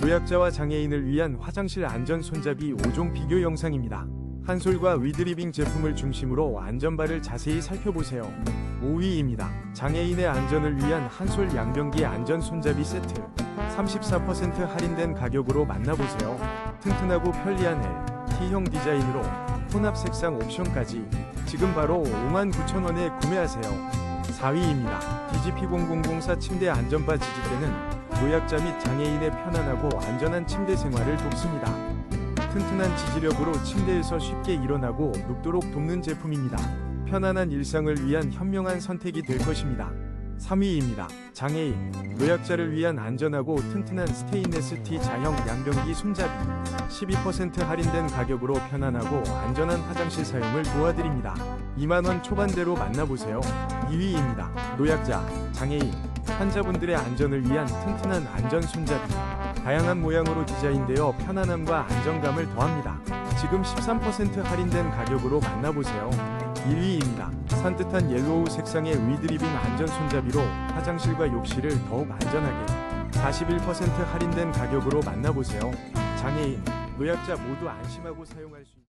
노약자와 장애인을 위한 화장실 안전 손잡이 5종 비교 영상입니다. 한솔과 위드리빙 제품을 중심으로 안전바를 자세히 살펴보세요. 5위입니다. 장애인의 안전을 위한 한솔 양변기 안전 손잡이 세트. 34% 할인된 가격으로 만나보세요. 튼튼하고 편리한 L, T형 디자인으로 혼합 색상 옵션까지 지금 바로 59,000원에 구매하세요. 4위입니다. DGP0004 침대 안전바 지지대는 노약자 및 장애인의 편안하고 안전한 침대 생활을 돕습니다. 튼튼한 지지력으로 침대에서 쉽게 일어나고 눕도록 돕는 제품입니다. 편안한 일상을 위한 현명한 선택이 될 것입니다. 3위입니다. 장애인, 노약자를 위한 안전하고 튼튼한 스테인레스 T 자형 양변기 손잡이 12% 할인된 가격으로 편안하고 안전한 화장실 사용을 도와드립니다. 2만원 초반대로 만나보세요. 2위입니다. 노약자, 장애인, 환자분들의 안전을 위한 튼튼한 안전 손잡이 다양한 모양으로 디자인되어 편안함과 안정감을 더합니다. 지금 13% 할인된 가격으로 만나보세요. 1위입니다. 산뜻한 옐로우 색상의 위드리빙 안전 손잡이로 화장실과 욕실을 더욱 안전하게 41% 할인된 가격으로 만나보세요. 장애인, 노약자 모두 안심하고 사용할 수 있는